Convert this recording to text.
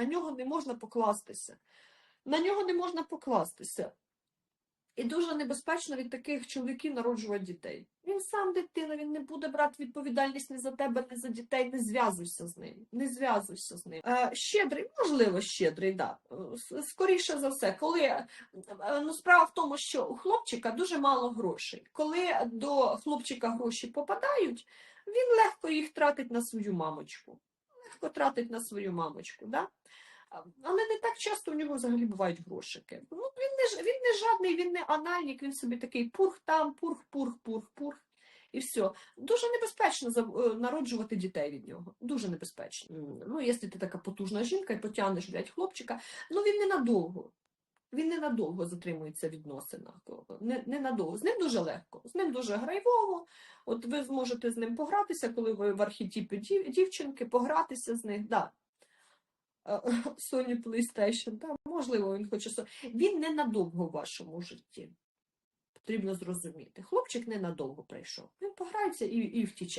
на нього не можна покластися. На нього не можна покластися. І дуже небезпечно від таких чоловіків народжувати дітей. Він сам дитина, він не буде брати відповідальність ні за тебе, ні за дітей. Не зв'язуйся з ним. Не зв'язуйся з ним. Е, щедрий, можливо, щедрий, да. Е, Скоріше за все, коли е, ну, справа в тому, що у хлопчика дуже мало грошей. Коли до хлопчика гроші попадають, він легко їх тратить на свою мамочку. Легко тратить на свою мамочку. Да? Але не так часто у нього взагалі бувають грошики. Ну, він не, він не жадний, він не анальник, він собі такий пурх там, пурх, пурх, пурх, пурх. І все. Дуже небезпечно е, народжувати дітей від нього. Дуже небезпечно. Ну, якщо ти така потужна жінка і потягнеш, блядь, хлопчика, ну він ненадовго. Він ненадовго затримується в відносинах. Не, ненадовго. З ним дуже легко, з ним дуже грайвово. От ви зможете з ним погратися, коли ви в архетипі дів- дівчинки, погратися з них. Да. Е, Sony PlayStation, да, можливо, він хоче. Він ненадовго в вашому житті. Потрібно зрозуміти. Хлопчик ненадовго прийшов. Він пограється і, і втіче.